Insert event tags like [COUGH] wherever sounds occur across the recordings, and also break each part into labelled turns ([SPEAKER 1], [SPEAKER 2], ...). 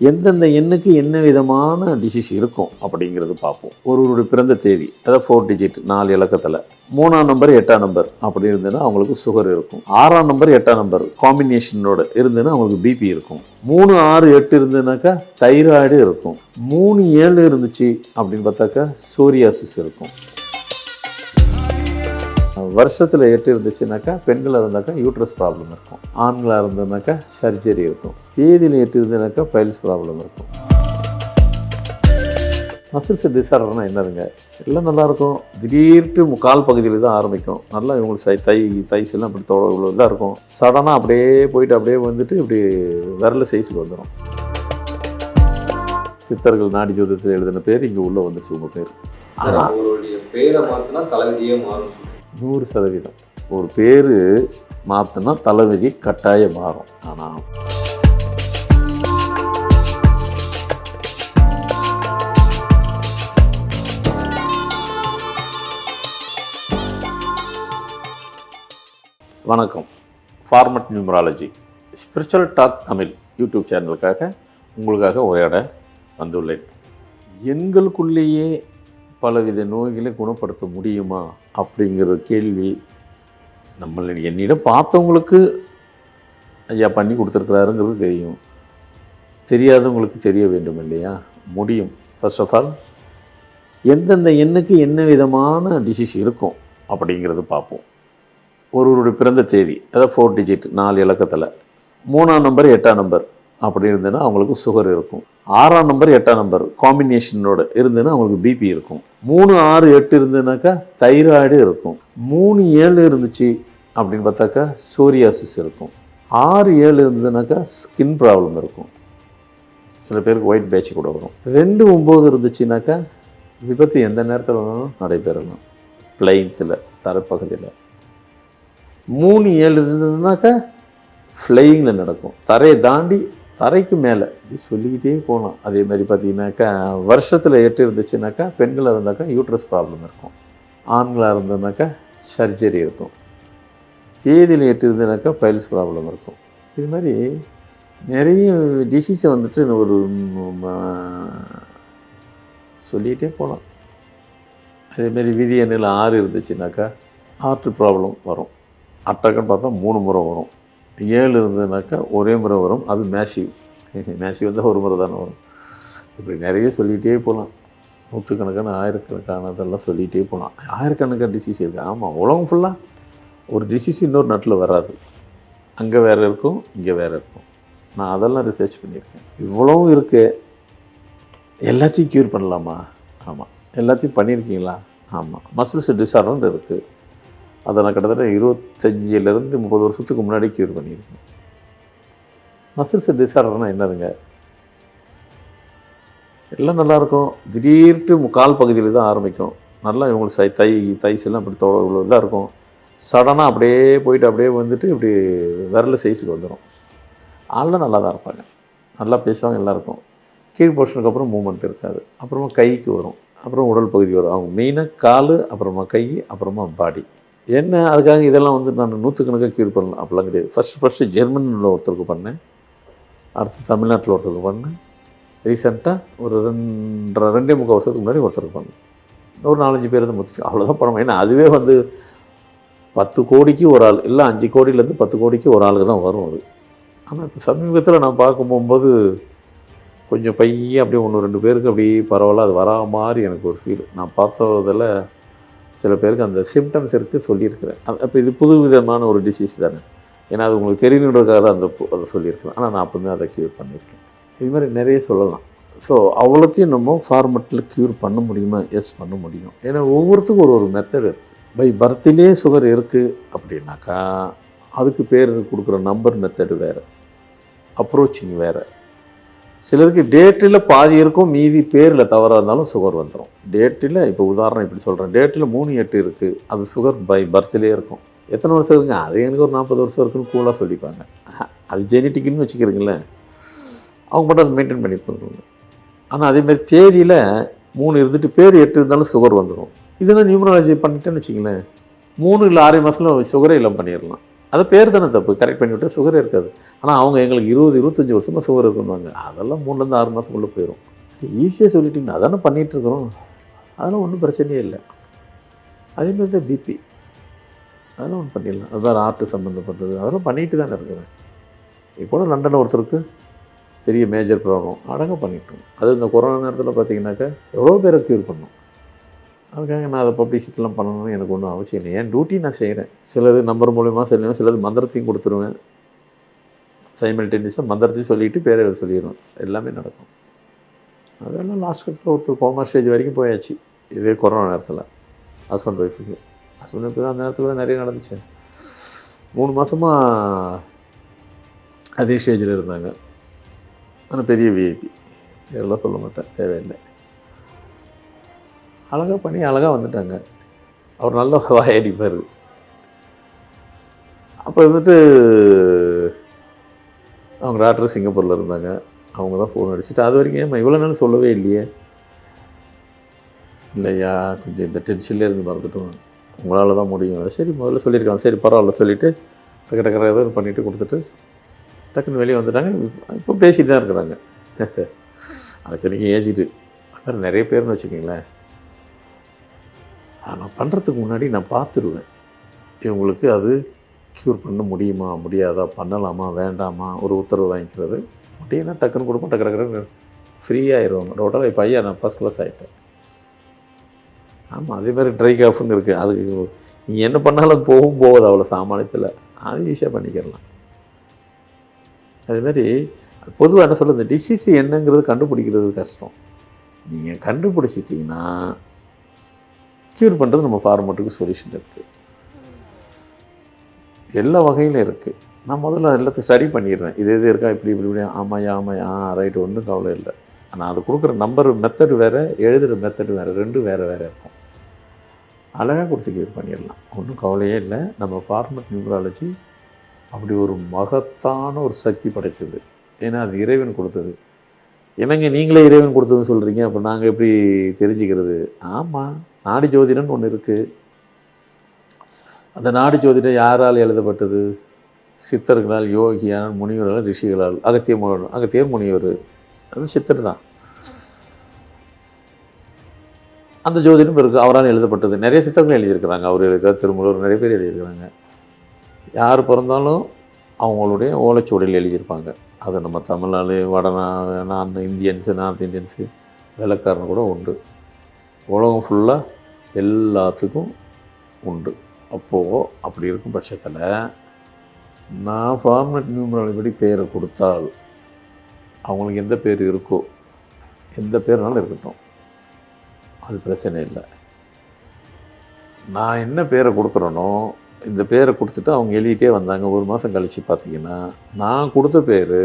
[SPEAKER 1] எந்தெந்த எண்ணுக்கு என்ன விதமான டிசீஸ் இருக்கும் அப்படிங்கிறது பார்ப்போம். ஒருவருடைய பிறந்த தேதி அதாவது ஃபோர் டிஜிட் நாலு இலக்கத்தில். மூணாம் நம்பர் எட்டாம் நம்பர் அப்படி இருந்ததுன்னா அவங்களுக்கு சுகர் இருக்கும். ஆறாம் நம்பர் எட்டாம் நம்பர் காம்பினேஷனோட இருந்ததுன்னா அவங்களுக்கு பிபி இருக்கும். மூணு ஆறு எட்டு இருந்ததுனாக்கா தைராய்டு இருக்கும். மூணு ஏழு இருந்துச்சு அப்படின்னு பார்த்தாக்கா சோரியாசிஸ் இருக்கும். வருஷத்தில் எட்டு இருந்துச்சுனாக்கா பெண்களாக இருந்தாக்கா யூட்ரஸ் ப்ராப்ளம் இருக்கும். ஆண்களாக இருந்ததுனாக்கா சர்ஜரி இருக்கும். தேதியில் எட்டு இருந்ததுனாக்கா பைல்ஸ் ப்ராப்ளம் இருக்கும். மசில்ஸ் டிசார்டர்னால் என்னதுங்க? எல்லாம் நல்லாயிருக்கும் திடீர்ட்டு முக்கால் பகுதியில் தான் ஆரம்பிக்கும். நல்லா இவங்களுக்கு சை தை தைஸ் எல்லாம் இப்படி தோட இவ்வளோ இதாக இருக்கும். சடனாக அப்படியே போயிட்டு அப்படியே வந்துட்டு இப்படி விரல சைஸுக்கு வந்துடும் சித்தர்கள் நாடி ஜோதத்தில் எழுதின பேர் இங்கே உள்ளே வந்துச்சு உங்கள் பேர்.
[SPEAKER 2] ஆனால் அவருடைய பேரை மாத்தினா தலைவிதியே மாறும்
[SPEAKER 1] நூறு சதவீதம். ஒரு பேர் மாற்றினா தலைவிதி கட்டாயம் மாறும் ஆனால் வணக்கம். Format numerology spiritual talk Tamil YouTube சேனலுக்காக உங்களுக்காக உரையாட வந்துள்ளேன். எண்களுக்குள்ளேயே பலவித நோய்களை குணப்படுத்த முடியுமா அப்படிங்கிற கேள்வி நம்மளை என்னிடம் பார்த்தவங்களுக்கு ஐயா பண்ணி கொடுத்துருக்குறாருங்கிறது தெரியும். தெரியாதவங்களுக்கு தெரிய வேண்டும் இல்லையா? முடியும். ஃபர்ஸ்ட் ஆஃப் ஆல் எந்தெந்த எண்ணுக்கு என்ன விதமான டிசீஸ் இருக்கும் அப்படிங்கிறது பார்ப்போம். ஒருவருடைய பிறந்த தேதி அதாவது ஃபோர் டிஜிட் நாலு இலக்கத்தில். மூணாம் நம்பர் எட்டாம் நம்பர் அப்படி இருந்ததுன்னா அவங்களுக்கு சுகர் இருக்கும். ஆறாம் நம்பர் எட்டாம் நம்பர் காம்பினேஷனோட இருந்ததுன்னா அவங்களுக்கு பிபி இருக்கும். மூணு ஆறு எட்டு இருந்ததுனாக்கா தைராய்டு இருக்கும். மூணு ஏழு இருந்துச்சு அப்படின்னு பார்த்தாக்கா சோரியாசிஸ் இருக்கும். ஆறு ஏழு இருந்ததுனாக்கா ஸ்கின் ப்ராப்ளம் இருக்கும். சில பேருக்கு ஒயிட் பேட்ச் கூட வரும். ரெண்டு ஒம்பது இருந்துச்சுனாக்கா விபத்து எந்த நேரத்தில் வேணாலும் நடைபெறலாம். பிளைன்த்தில் தரைப்பகுதியில். மூணு ஏழு இருந்ததுனாக்கா ஃப்ளையிங்கில் நடக்கும். தரையை தாண்டி தரைக்கு மேலே இப்படி சொல்லிக்கிட்டே போகலாம். அதே மாதிரி பார்த்தீங்கன்னாக்கா வருஷத்தில் எட்டு இருந்துச்சுனாக்கா பெண்களாக இருந்தாக்கா யூட்ரஸ் ப்ராப்ளம் இருக்கும். ஆண்களாக இருந்ததுனாக்கா சர்ஜரி இருக்கும். தேதியில் எட்டு இருந்ததுனாக்கா பைல்ஸ் ப்ராப்ளம் இருக்கும். இது மாதிரி நிறைய டிசீஸை வந்துட்டு ஒரு சொல்லிக்கிட்டே சொல்லிகிட்டே போகலாம். அதேமாரி விதி எண்ணில் ஆறு இருந்துச்சுனாக்கா ஹார்ட் ப்ராப்ளம் வரும். அட்டாக்குன்னு பார்த்தா மூணு முறை வரும். ஏழு இருந்ததுனாக்கா ஒரே முறை வரும். அது மேசிவ் [LAUGHS] மேசிவ் வந்தால் ஒரு முறை தானே வரும். இப்படி நிறைய சொல்லிகிட்டே போகலாம் நூற்றுக்கணக்கான ஆயிரக்கணக்கானதெல்லாம் சொல்லிகிட்டே போகலாம் ஆயிரக்கணக்கான டிசீஸ் இருக்குது ஆமாம் உலகம் ஃபுல்லாக ஒரு டிசீஸ் இன்னொரு நாட்டில் வராது. அங்கே வேறு இருக்கும் இங்கே வேறு இருக்கும். நான் அதெல்லாம் ரிசர்ச் பண்ணியிருக்கேன். இவ்வளவும் இருக்குது எல்லாத்தையும் க்யூர் பண்ணலாமா? ஆமாம் எல்லாத்தையும் பண்ணியிருக்கீங்களா? ஆமாம் மசில்ஸ் டிஸார்டர் இருக்குது அதை நான் கிட்டத்தட்ட இருபத்தஞ்சிலேருந்து முப்பது வருஷத்துக்கு முன்னாடி க்யூர் பண்ணியிருக்கேன். மசில்ஸ் டிசார்டர்னால் என்னதுங்க? எல்லாம் நல்லாயிருக்கும். திடீர்னு முக்கால் பகுதியில் தான் ஆரம்பிக்கும். நல்லா இவங்களுக்கு சை தை தைஸ் எல்லாம் இப்படி தொட இவ்வளோ இதாக இருக்கும். சடனாக அப்படியே போயிட்டு அப்படியே வந்துட்டு இப்படி விரல சைஸுக்கு வந்துடும் ஆள்லாம் நல்லா தான் இருப்பாங்க. நல்லா பேசுவாங்க எல்லாருக்கும் கீழ் போர்ஷனுக்கு அப்புறம் மூமெண்ட் இருக்காது. அப்புறமா கைக்கு வரும். அப்புறம் உடல் பகுதி வரும். அவங்க மெயினாக கால் அப்புறமா கை அப்புறமா பாடி என்ன? அதுக்காக இதெல்லாம் வந்து நான் நூற்றுக்கணக்காக க்யூர் பண்ணலாம் அப்படிலாம் கிடையாது. ஃபஸ்ட்டு ஃபஸ்ட்டு ஜெர்மனியில் ஒருத்தருக்கு பண்ணேன். அடுத்து தமிழ்நாட்டில் ஒருத்தருக்கு பண்ணேன். ரீசெண்டாக ஒரு ரெண்டரை ரெண்டே முக்கால் வருஷத்துக்கு முன்னாடி ஒருத்தருக்கு பண்ணேன். ஒரு நாலஞ்சு பேர் தான் முடிச்சு அவ்வளோதான் பணம். ஏன்னா அதுவே வந்து பத்து கோடிக்கு ஒரு ஆள் இல்லை அஞ்சு கோடியிலேருந்து பத்து கோடிக்கு ஒரு ஆளுக்கு தான் வரும் அது. ஆனால் இப்போ சமீபத்தில் நான் பார்க்கும் போகும்போது கொஞ்சம் பையன் அப்படியே ஒன்று ரெண்டு பேருக்கு அப்படியே பரவாயில்ல அது வரா மாதிரி எனக்கு ஒரு ஃபீல் நான் பார்த்ததில் சில பேருக்கு அந்த சிம்டம்ஸ் இருக்குது சொல்லியிருக்கிறேன். அது அப்போ இது புது விதமான ஒரு டிசீஸ் தானே. ஏன்னா அது உங்களுக்கு தெரியணுன்றதுக்காக தான் அந்த அதை சொல்லியிருக்கிறேன். ஆனால் நான் அப்போவுமே அதை க்யூர் பண்ணியிருக்கேன். இது மாதிரி நிறைய சொல்லலாம். ஸோ அவ்வளோத்தையும் நம்ம ஃபார்மட்டில் க்யூர் பண்ண முடியுமா? எஸ் பண்ண முடியும். ஏன்னா ஒவ்வொருத்துக்கும் ஒரு ஒரு மெத்தட் இருக்குது பை பர்த்திலே சுகர் இருக்குது அப்படின்னாக்கா அதுக்கு பேர் கொடுக்குற நம்பர் மெத்தடு வேறு. அப்ரோச்சிங் வேறு. சிலருக்கு டேட்டில் பாதி இருக்கும் மீதி பேரில் தவறாக இருந்தாலும் சுகர் வந்துடும் டேட்டில் இப்போ உதாரணம் இப்படி சொல்கிறேன் டேட்டில் மூணு எட்டு இருக்குது அது சுகர் பை பர்த்லேயே இருக்கும். எத்தனை வருஷம் இருக்குங்க? அது எனக்கு ஒரு நாற்பது வருஷம் இருக்குன்னு கூலாக சொல்லிப்பாங்க. அது ஜெனட்டிக்னு வச்சுக்கிறீங்களேன். அவங்க மட்டும் அதை மெயின்டைன் பண்ணி ஆனால் அதேமாதிரி தேதியில் மூணு இருந்துட்டு பேர் எட்டு இருந்தாலும் சுகர் வந்துடும் இதெல்லாம் நியூமராலஜி பண்ணிட்டேன்னு வச்சிங்களேன் மூணு இல்லை ஆறு மாதத்தில் சுகரே இல்லாமல் பண்ணிடலாம். அது பேர் தானே தப்பு. கரெக்ட் பண்ணி சுகர் சுகரே இருக்காது. ஆனால் அவங்க எங்களுக்கு இருபது இருபத்தஞ்சி வருஷமாக சுகர் இருக்குன்னுவாங்க அதெல்லாம் மூணுலேருந்து ஆறு மாதத்துக்குள்ளே போயிடும் ஈஸியாக சொல்லிட்டீங்கன்னா அதானே பண்ணிகிட்ருக்குறோம் அதெல்லாம் ஒன்றும் பிரச்சனையே இல்லை. அதேமாதிரி தான் பிபி அதெல்லாம் ஒன்று பண்ணிடலாம். அதுதான் ஆர்ட்டு சம்மந்தப்பட்டது அதெல்லாம் பண்ணிட்டு தானே இருக்கிறேன். இப்போ லண்டனில் ஒருத்தருக்கு பெரிய மேஜர் ப்ராப்ளம் அடங்க பண்ணிட்டோம். அது இந்த கொரோனா நேரத்தில் பார்த்தீங்கன்னாக்கா எவ்வளோ பேரை க்யூர் பண்ணோம். அதுக்காக நான் அதை பப்ளிசிட்டிலாம் பண்ணணும்னு எனக்கு ஒன்றும் அவசியம் இல்லை. என் டியூட்டி நான் செய்கிறேன் சிலது நம்பர் மூலியமாக சொல்லுவேன் சிலது மந்திரத்தையும் கொடுத்துருவேன். சைமல்டேனியஸாக மந்திரத்தையும் சொல்லிவிட்டு பேரை எழுத சொல்லிடுவேன். எல்லாமே நடக்கும். அதெல்லாம் லாஸ்ட் கட்டில் ஒருத்தர் கோமா ஸ்டேஜ் வரைக்கும் போயாச்சு. இதே கொரோனா நேரத்தில். ஹஸ்பண்ட் ஒய்ஃபுக்கு ஹஸ்பண்ட் ஒய்ஃபு அந்த நேரத்தில் தான் நிறைய நடந்துச்சு. மூணு மாதமாக அதே ஸ்டேஜில் இருந்தாங்க. ஆனால் பெரிய விஐபி இதெல்லாம் சொல்ல மாட்டேன். தேவையில்லை. அழகாக பண்ணி அழகாக வந்துட்டாங்க. அவர் நல்ல வாயடிப்பார் அப்போ இருந்துட்டு அவங்க டாக்டர் சிங்கப்பூரில் இருந்தாங்க. அவங்க தான் ஃபோன் அடிச்சுட்டு அது வரைக்கும் ஏமா இவ்வளோ நாள் சொல்லவே இல்லையே? இல்லையா? கொஞ்சம் இந்த டென்ஷன்லேயே இருந்து மறந்துட்டோம். உங்களால் தான் முடியும். சரி முதல்ல சொல்லியிருக்காங்க சரி பரவாயில்ல சொல்லிவிட்டு டக்கு டக்கரை ஏதோ பண்ணிவிட்டு கொடுத்துட்டு டக்குன்னு வெளியே வந்துட்டாங்க. இப்போ பேசிட்டு தான் இருக்கிறாங்க. [LAUGHS] அது தெரிஞ்சு ஏஜிட்டு. அது நிறைய பேர்னு வச்சுக்கிங்களேன். நான் பண்ணுறதுக்கு முன்னாடி நான் பார்த்துருவேன். இவங்களுக்கு அது க்யூர் பண்ண முடியுமா முடியாதா பண்ணலாமா வேண்டாமா ஒரு உத்தரவு வாங்கிக்கிறது. முடியும்னா டக்குன்னு கொடுப்போம் டக்கு டக்குன்னு ஃப்ரீயாகிடுவாங்க டோட்டலாக இப்போ ஐயா நான் ஃபஸ்ட் கிளாஸ் ஆகிட்டேன் ஆமாம் அதே மாதிரி ட்ரை காஃப்னு இருக்குது அதுக்கு நீங்கள் என்ன பண்ணாலும் அது போகும் போகுது அவ்வளோ சாமானியத்தில். அது ஈஸியாக பண்ணிக்கிறலாம். அதுமாரி பொதுவாக என்ன சொல்கிறது இந்த டிசீஸ் என்னங்கிறது கண்டுபிடிக்கிறது கஷ்டம். நீங்கள் கண்டுபிடிச்சிட்டிங்கன்னா க்யூர் பண்ணுறது நம்ம ஃபார்மட்டுக்கு சொல்யூஷன் இருக்குது எல்லா வகையிலும் இருக்குது நான் முதல்ல எல்லாத்தையும் ஸ்டடி பண்ணிடுறேன். இது இது இருக்கா இப்படி இப்படி இப்படி ஆமாயா ஆமாயா ஆ ரைட்டு ஒன்றும் கவலை இல்லை. ஆனால் அது கொடுக்குற நம்பர் மெத்தடு வேறு எழுதுகிற மெத்தடு வேறு ரெண்டும் வேறு வேறு இருக்கும். அழகாக கொடுத்து க்யூர் பண்ணிடலாம். ஒன்றும் கவலையே இல்லை. நம்ம ஃபார்மட் நியூமராலஜி அப்படி ஒரு மகத்தான ஒரு சக்தி படைத்தது. ஏன்னா அது இறைவன் கொடுத்தது. என்னங்க நீங்களே இறைவன் கொடுத்ததுன்னு சொல்கிறீங்க அப்போ நாங்கள் எப்படி தெரிஞ்சுக்கிறது? ஆமாம் நாடி ஜோதிடம்னு ஒன்று இருக்குது அந்த நாடி ஜோதிடம் யாரால் எழுதப்பட்டது? சித்தர்களால் யோகியால் முனிவர்களால் ரிஷிகளால் அகத்திய முனிவர் அகத்திய முனிவர். அது சித்தர் தான். அந்த ஜோதிடம் இருக்குது அவரால் எழுதப்பட்டது. நிறைய சித்தர்கள் எழுதியிருக்கிறாங்க. அவர் எழுதியிருக்கார் திருமூலர் நிறைய பேர் எழுதியிருக்கிறாங்க. யார் பிறந்தாலும் அவங்களுடைய ஓலைச்சுவடியில் எழுதியிருப்பாங்க. அது நம்ம தமிழ்நாடு வடநாடு நான் இந்தியன்ஸு நார்த் இந்தியன்ஸு வெள்ளக்காரன் கூட உண்டு. உலகம் ஃபுல்லாக எல்லாத்துக்கும் உண்டு. அப்போது அப்படி இருக்கும் பட்சத்தில் நான் ஃபார்மட் நியூமராலஜி படி பேரை கொடுத்தால் அவங்களுக்கு எந்த பேர் இருக்கோ எந்த பேர்னாலும் இருக்கட்டும். அது பிரச்சனை இல்லை. நான் என்ன பேரை கொடுக்குறேனோ இந்த பேரை கொடுத்துட்டு அவங்க எழுதிட்டே வந்தாங்க ஒரு மாதம் கழித்து பார்த்தீங்கன்னா நான் கொடுத்த பேர்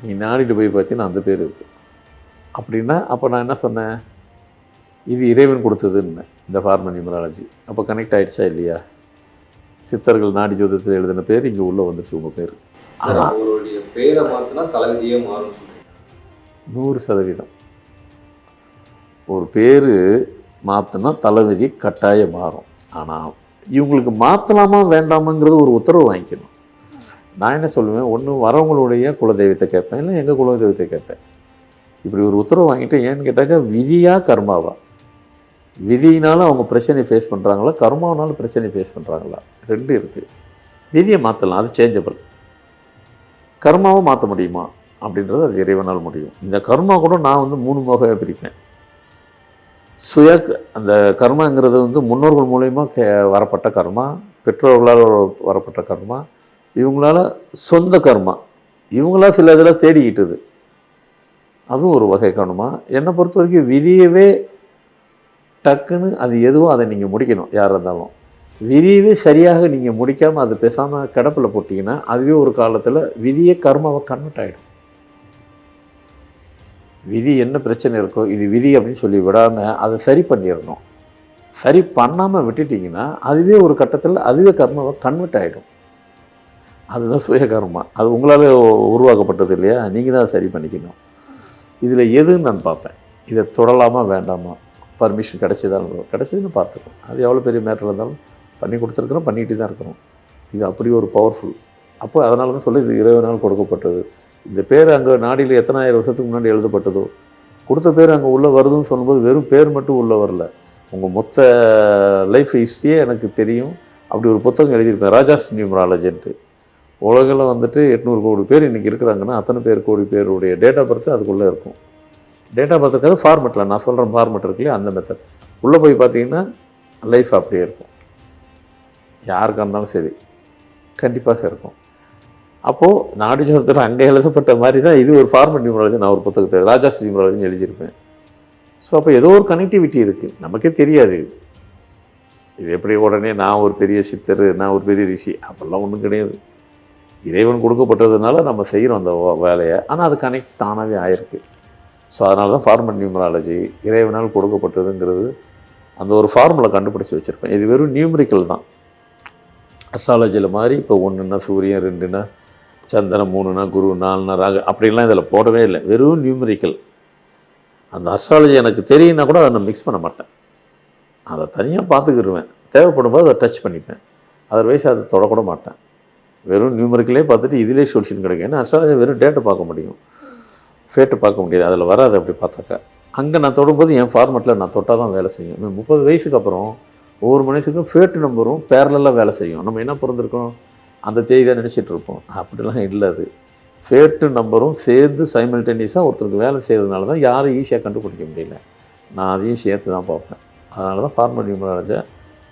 [SPEAKER 1] நீ நாடிட்டு போய் பார்த்தீங்கன்னா அந்த பேர் இருக்குது அப்படின்னா அப்போ நான் என்ன சொன்னேன்? இது இறைவன் கொடுத்ததுன்னு இந்த ஃபார்ம நியூமராலஜி அப்போ கனெக்ட் ஆயிடுச்சா இல்லையா? சித்தர்கள் நாடி ஜோதிடத்தில் எழுதின பேர் இங்கே உள்ளே வந்துருச்சு உங்கள் பேர்.
[SPEAKER 2] சார் அவருடைய பேரை மாத்தினா தலைவிதியே மாறும்
[SPEAKER 1] நூறு சதவீதம். ஒரு பேர் மாற்றினா தலைவிதி கட்டாயம் மாறும். ஆனால் இவங்களுக்கு மாற்றலாமா வேண்டாமாங்கிறது ஒரு உத்தரவு வாங்கிக்கணும். நான் என்ன சொல்லுவேன்? ஒன்று வரவங்களுடைய குலதெய்வத்தை கேட்பேன் இல்லை எங்கள் குலதெய்வத்தை கேட்பேன்? இப்படி ஒரு உத்தரவு வாங்கிட்டு ஏன்னு கேட்டாக்கா விதியாக கர்மாவா? விதியினால் அவங்க பிரச்சனையை ஃபேஸ் பண்ணுறாங்களா கர்மாவனால பிரச்சனையை ஃபேஸ் பண்ணுறாங்களா ரெண்டு இருக்குது விதியை மாற்றலாம் அது சேஞ்சபிள் கர்மாவை மாற்ற முடியுமா? அப்படின்றது அது இறைவனால் முடியும். இந்த கர்மா கூட நான் வந்து மூணு முகவே பிரிப்பேன். சுய அந்த கர்மாங்கிறது வந்து முன்னோர்கள் மூலயமா கே வரப்பட்ட கர்மா பெற்றோர்களால் வரப்பட்ட கர்மா இவங்களால சொந்த கர்மா. இவங்களா சில இதெல்லாம் தேடிக்கிட்டது. அதுவும் ஒரு வகை காணுமா? என்னை பொறுத்த வரைக்கும் விதியவே டக்குன்னு அது எதுவோ அதை நீங்கள் முடிக்கணும் யாராக இருந்தாலும். விதியவே சரியாக நீங்கள் முடிக்காமல் அது பேசாமல் கிடப்பில் போட்டிங்கன்னா அதுவே ஒரு காலத்தில் விதியே கர்மாவை கன்வெர்ட் ஆகிடும் விதி என்ன பிரச்சனை இருக்கோ இது விதி அப்படின்னு சொல்லி விடாமல் அதை சரி பண்ணிடணும். சரி பண்ணாமல் விட்டுட்டிங்கன்னா அதுவே ஒரு கட்டத்தில் அதுவே கர்மாவை கன்வெர்ட் ஆகிடும் அதுதான் சுய கர்மா அது உங்களால் உருவாக்கப்பட்டது இல்லையா? நீங்கள் தான் சரி பண்ணிக்கணும். இதில் எதுன்னு நான் பார்ப்பேன். இதை தொடலாமா வேண்டாமா? பர்மிஷன் கிடைச்சதா கிடைச்சதுன்னு பார்த்துக்கணும் அது எவ்வளோ பெரிய மேட்டர் இருந்தாலும் பண்ணி கொடுத்துருக்குறோம் பண்ணிகிட்டு தான் இருக்கிறோம். இது அப்படி ஒரு பவர்ஃபுல் அப்போ அதனால தான் சொல்லி இது இறைவனால் கொடுக்கப்பட்டது. இந்த பேர் அங்கே நாடியில் எத்தனாயிரம் வருஷத்துக்கு முன்னாடி எழுதப்பட்டதோ கொடுத்த பேர் அங்கே உள்ளே வருதுன்னு சொல்லும்போது வெறும் பேர் மட்டும் உள்ளே வரல. உங்கள் மொத்த லைஃப் ஹிஸ்ட்ரியே எனக்கு தெரியும். அப்படி ஒரு புத்தகம் எழுதியிருப்பேன் ராஜாஸ் நியூமராலஜின்ட்டு. உலகில் வந்துட்டு எட்நூறு கோடி பேர் இன்றைக்கி இருக்கிறாங்கன்னா அத்தனை பேர் கோடி பேருடைய டேட் ஆஃப் பர்த் அதுக்குள்ளே இருக்கும். டேட் ஆஃப் பர்த் ஃபார்மெட்டில் நான் சொல்கிற ஃபார்மெட் இருக்கு அந்த மெத்தட் உள்ளே போய் பார்த்தீங்கன்னா லைஃப் அப்படியே இருக்கும். யாருக்காக இருந்தாலும் சரி கண்டிப்பாக இருக்கும். அப்போது நாடு சாஸ்திரம் அங்கே எழுதப்பட்ட மாதிரி தான் இது ஒரு ஃபார்மெட் நியூமராலஜி நான் ஒரு புத்தகத்தை ராஜாஸ் நியூமராலஜின்னு எழுதியிருப்பேன். ஸோ அப்போ ஏதோ ஒரு கனெக்டிவிட்டி இருக்குது நமக்கே தெரியாது. இது எப்படி உடனே நான் ஒரு பெரிய சித்தர் நான் ஒரு பெரிய ரிஷி அப்போல்லாம் ஒன்றும் கிடையாது. இறைவன் கொடுக்கப்பட்டதுனால நம்ம செய்கிறோம் அந்த வேலையை. ஆனால் அது கனெக்ட் தானாகவே ஆயிருக்கு. ஸோ அதனால தான் ஃபார்மல் நியூமராலஜி இறைவனால் கொடுக்கப்பட்டதுங்கிறது அந்த ஒரு ஃபார்முலா கண்டுபிடிச்சி வச்சுருப்பேன். இது வெறும் நியூமரிக்கல் தான். அஸ்ட்ராலஜியில் மாதிரி இப்போ ஒன்றுனா சூரியன் ரெண்டுனா சந்திரன் மூணுனா குரு நாலுனா ராக அப்படிலாம் இதில் போடவே இல்லை. வெறும் நியூமரிக்கல் அந்த அஸ்ட்ராலஜி எனக்கு தெரியும்னா கூட அதை நான் மிக்ஸ் பண்ண மாட்டேன். அதை தனியாக பார்த்துக்கிடுவேன் தேவைப்படும் போது அதை டச் பண்ணிப்பேன். அதர்வைஸ் அதை தொடக்கூட மாட்டேன். வெறும் நியூமரிக்கலே பார்த்துட்டு இதிலே சொல்யூஷன் கிடைக்கும். ஏன்னா அஸ்ட்ராலஜி வெறும் டேட்டை பார்க்க முடியும். ஃபேட்டை பார்க்க முடியாது. அதில் வராது அப்படி பார்த்தாக்கா. அங்கே நான் தொடும்போது என் ஃபார்மெட்டில் நான் தொட்டால் தான் வேலை செய்யும். முப்பது வயசுக்கு அப்புறம் ஒவ்வொரு மனுஷனுக்கும் ஃபேட்டு நம்பரும் பேரலாக வேலை செய்யும். நம்ம என்ன பிறந்திருக்கோம்? அந்த தேதி தான் நினச்சிட்டு இருப்போம். அப்படிலாம் இல்லை அது. ஃபேட்டு நம்பரும் சேர்ந்து சைமல்டேனியஸாக ஒருத்தருக்கு வேலை செய்கிறதுனால தான் யாரும் ஈஸியாக கண்டுபிடிக்க முடியல. நான் அதையும் சேர்த்து தான் பார்ப்பேன். அதனால தான் ஃபார்மல் நியூமராலஜை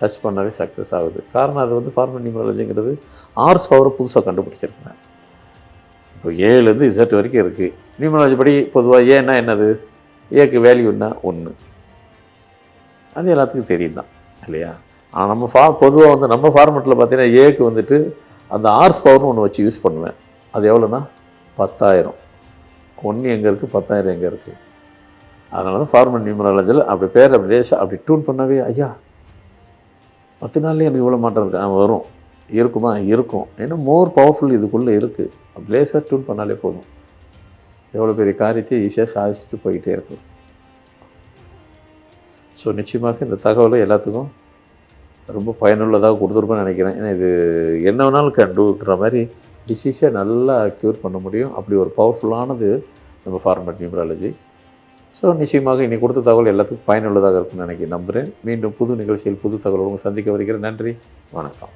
[SPEAKER 1] டச் பண்ணவே சக்ஸஸ் ஆகுது. காரணம் அது வந்து ஃபார்மல் நியூமராலஜிங்கிறது ஆர்ஸ் பவரை புதுசாக கண்டுபிடிச்சிருக்கேன். இப்போ ஏலேருந்து இசட் வரைக்கும் இருக்குது நியூமராலஜி படி பொதுவாக ஏன்னா என்னது? ஏக்கு வேல்யூன்னா ஒன்று அது எல்லாத்துக்கும் தெரியும் தான் இல்லையா? ஆனால் நம்ம ஃபா பொதுவாக வந்து நம்ம ஃபார்மெட்டில் பார்த்தீங்கன்னா ஏக்கு வந்துட்டு அந்த ஆர்ஸ் பவர்னு ஒன்று வச்சு யூஸ் பண்ணுவேன். அது எவ்வளோன்னா பத்தாயிரம். ஒன்று எங்கே இருக்குது பத்தாயிரம் எங்கே இருக்குது அதனால தான் ஃபார்மல் நியூமராலஜியில் அப்படி பேர் அப்படி அப்படி டியூன் பண்ணவே ஐயா பத்து நாள்லேயே எனக்கு இவ்வளோ மாற்றம் இருக்கு. வரும். இருக்குமா? இருக்கும். ஏன்னா மோர் பவர்ஃபுல் இதுக்குள்ளே இருக்குது அப்படி லேசாக டியூன் பண்ணாலே போதும். எவ்வளோ பெரிய காரியத்தை ஈஸியாக சாதிச்சுட்டு போயிட்டே இருக்கும் ஸோ நிச்சயமாக இந்த தகவலை எல்லாத்துக்கும் ரொம்ப பயனுள்ளதாக கொடுத்துருப்பேன்னு நினைக்கிறேன். ஏன்னா இது என்ன வேணாலும் கண்டுக்கிற மாதிரி டிசீஸை நல்லா க்யூர் பண்ண முடியும். அப்படி ஒரு பவர்ஃபுல்லானது நம்ம ஃபார்மட் நியூமராலஜி ஸோ நிச்சயமாக இன்றைக்கி கொடுத்த தகவல் எல்லாத்துக்கும் பயனுள்ளதாக இருக்கும்னு நினைக்கிறேன். நம்புகிறேன் மீண்டும் புது நிகழ்ச்சியில் புது தகவல் சந்திக்க வருகிறேன். நன்றி. வணக்கம்.